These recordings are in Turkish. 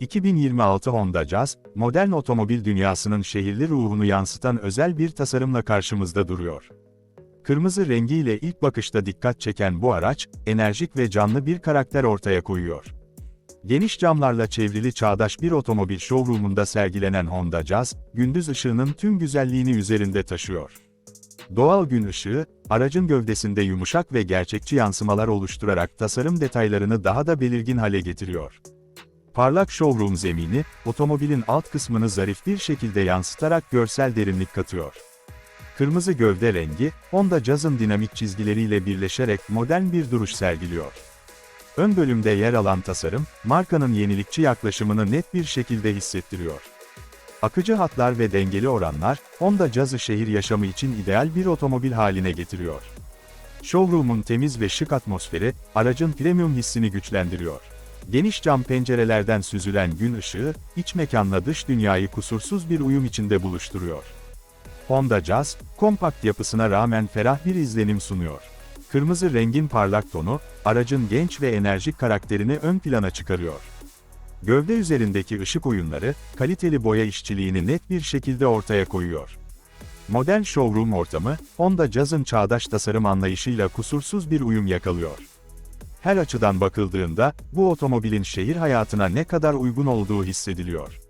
2026 Honda Jazz, modern otomobil dünyasının şehirli ruhunu yansıtan özel bir tasarımla karşımızda duruyor. Kırmızı rengiyle ilk bakışta dikkat çeken bu araç, enerjik ve canlı bir karakter ortaya koyuyor. Geniş camlarla çevrili çağdaş bir otomobil showroomunda sergilenen Honda Jazz, gündüz ışığının tüm güzelliğini üzerinde taşıyor. Doğal gün ışığı, aracın gövdesinde yumuşak ve gerçekçi yansımalar oluşturarak tasarım detaylarını daha da belirgin hale getiriyor. Parlak showroom zemini, otomobilin alt kısmını zarif bir şekilde yansıtarak görsel derinlik katıyor. Kırmızı gövde rengi, Honda Jazz'ın dinamik çizgileriyle birleşerek modern bir duruş sergiliyor. Ön bölümde yer alan tasarım, markanın yenilikçi yaklaşımını net bir şekilde hissettiriyor. Akıcı hatlar ve dengeli oranlar, Honda Jazz'ı şehir yaşamı için ideal bir otomobil haline getiriyor. Showroom'un temiz ve şık atmosferi, aracın premium hissini güçlendiriyor. Geniş cam pencerelerden süzülen gün ışığı, iç mekanla dış dünyayı kusursuz bir uyum içinde buluşturuyor. Honda Jazz, kompakt yapısına rağmen ferah bir izlenim sunuyor. Kırmızı rengin parlak tonu, aracın genç ve enerjik karakterini ön plana çıkarıyor. Gövde üzerindeki ışık oyunları, kaliteli boya işçiliğini net bir şekilde ortaya koyuyor. Modern showroom ortamı, Honda Jazz'ın çağdaş tasarım anlayışıyla kusursuz bir uyum yakalıyor. Her açıdan bakıldığında, bu otomobilin şehir hayatına ne kadar uygun olduğu hissediliyor.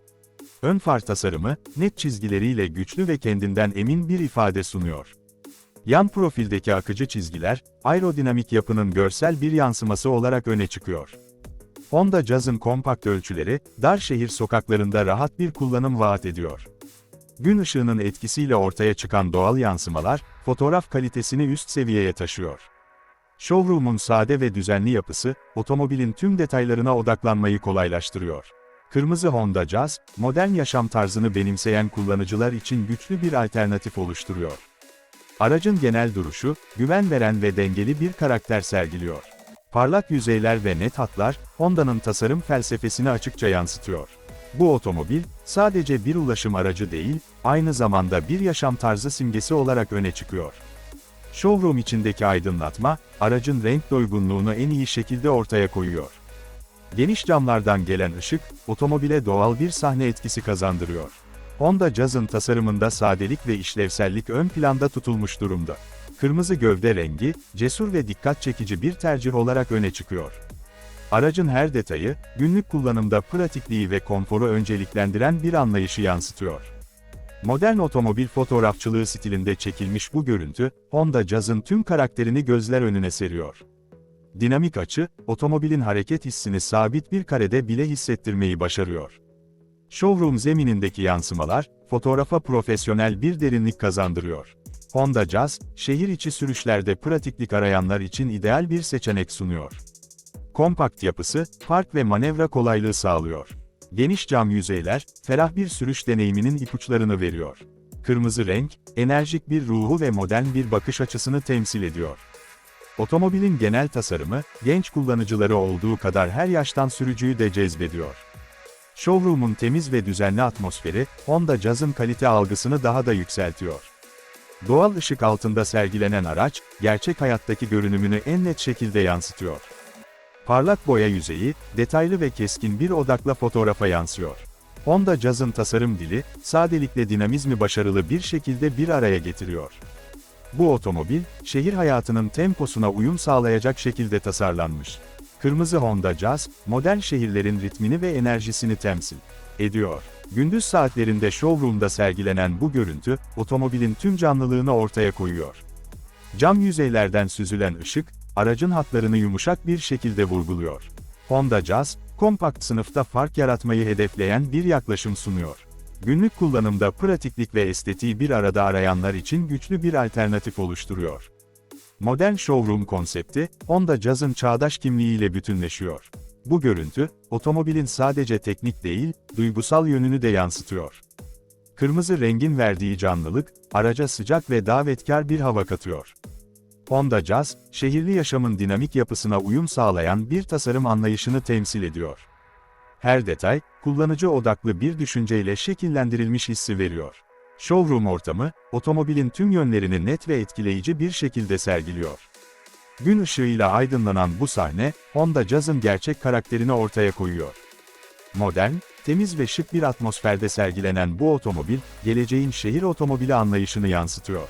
Ön far tasarımı, net çizgileriyle güçlü ve kendinden emin bir ifade sunuyor. Yan profildeki akıcı çizgiler, aerodinamik yapının görsel bir yansıması olarak öne çıkıyor. Honda Jazz'ın kompakt ölçüleri, dar şehir sokaklarında rahat bir kullanım vaat ediyor. Gün ışığının etkisiyle ortaya çıkan doğal yansımalar, fotoğraf kalitesini üst seviyeye taşıyor. Showroom'un sade ve düzenli yapısı, otomobilin tüm detaylarına odaklanmayı kolaylaştırıyor. Kırmızı Honda Jazz, modern yaşam tarzını benimseyen kullanıcılar için güçlü bir alternatif oluşturuyor. Aracın genel duruşu, güven veren ve dengeli bir karakter sergiliyor. Parlak yüzeyler ve net hatlar, Honda'nın tasarım felsefesini açıkça yansıtıyor. Bu otomobil, sadece bir ulaşım aracı değil, aynı zamanda bir yaşam tarzı simgesi olarak öne çıkıyor. Showroom içindeki aydınlatma, aracın renk doygunluğunu en iyi şekilde ortaya koyuyor. Geniş camlardan gelen ışık, otomobile doğal bir sahne etkisi kazandırıyor. Honda Jazz'ın tasarımında sadelik ve işlevsellik ön planda tutulmuş durumda. Kırmızı gövde rengi, cesur ve dikkat çekici bir tercih olarak öne çıkıyor. Aracın her detayı, günlük kullanımda pratikliği ve konforu önceliklendiren bir anlayışı yansıtıyor. Modern otomobil fotoğrafçılığı stilinde çekilmiş bu görüntü, Honda Jazz'ın tüm karakterini gözler önüne seriyor. Dinamik açı, otomobilin hareket hissini sabit bir karede bile hissettirmeyi başarıyor. Showroom zeminindeki yansımalar, fotoğrafa profesyonel bir derinlik kazandırıyor. Honda Jazz, şehir içi sürüşlerde pratiklik arayanlar için ideal bir seçenek sunuyor. Kompakt yapısı, park ve manevra kolaylığı sağlıyor. Geniş cam yüzeyler, ferah bir sürüş deneyiminin ipuçlarını veriyor. Kırmızı renk, enerjik bir ruhu ve modern bir bakış açısını temsil ediyor. Otomobilin genel tasarımı, genç kullanıcıları olduğu kadar her yaştan sürücüyü de cezbediyor. Showroom'un temiz ve düzenli atmosferi, Honda Jazz'ın kalite algısını daha da yükseltiyor. Doğal ışık altında sergilenen araç, gerçek hayattaki görünümünü en net şekilde yansıtıyor. Parlak boya yüzeyi, detaylı ve keskin bir odakla fotoğrafa yansıyor. Honda Jazz'ın tasarım dili, sadelikle dinamizmi başarılı bir şekilde bir araya getiriyor. Bu otomobil, şehir hayatının temposuna uyum sağlayacak şekilde tasarlanmış. Kırmızı Honda Jazz, modern şehirlerin ritmini ve enerjisini temsil ediyor. Gündüz saatlerinde showroom'da sergilenen bu görüntü, otomobilin tüm canlılığını ortaya koyuyor. Cam yüzeylerden süzülen ışık, aracın hatlarını yumuşak bir şekilde vurguluyor. Honda Jazz, kompakt sınıfta fark yaratmayı hedefleyen bir yaklaşım sunuyor. Günlük kullanımda pratiklik ve estetiği bir arada arayanlar için güçlü bir alternatif oluşturuyor. Modern showroom konsepti, Honda Jazz'ın çağdaş kimliğiyle bütünleşiyor. Bu görüntü, otomobilin sadece teknik değil, duygusal yönünü de yansıtıyor. Kırmızı rengin verdiği canlılık, araca sıcak ve davetkar bir hava katıyor. Honda Jazz, şehirli yaşamın dinamik yapısına uyum sağlayan bir tasarım anlayışını temsil ediyor. Her detay, kullanıcı odaklı bir düşünceyle şekillendirilmiş hissi veriyor. Showroom ortamı, otomobilin tüm yönlerini net ve etkileyici bir şekilde sergiliyor. Gün ışığıyla aydınlanan bu sahne, Honda Jazz'ın gerçek karakterini ortaya koyuyor. Modern, temiz ve şık bir atmosferde sergilenen bu otomobil, geleceğin şehir otomobili anlayışını yansıtıyor.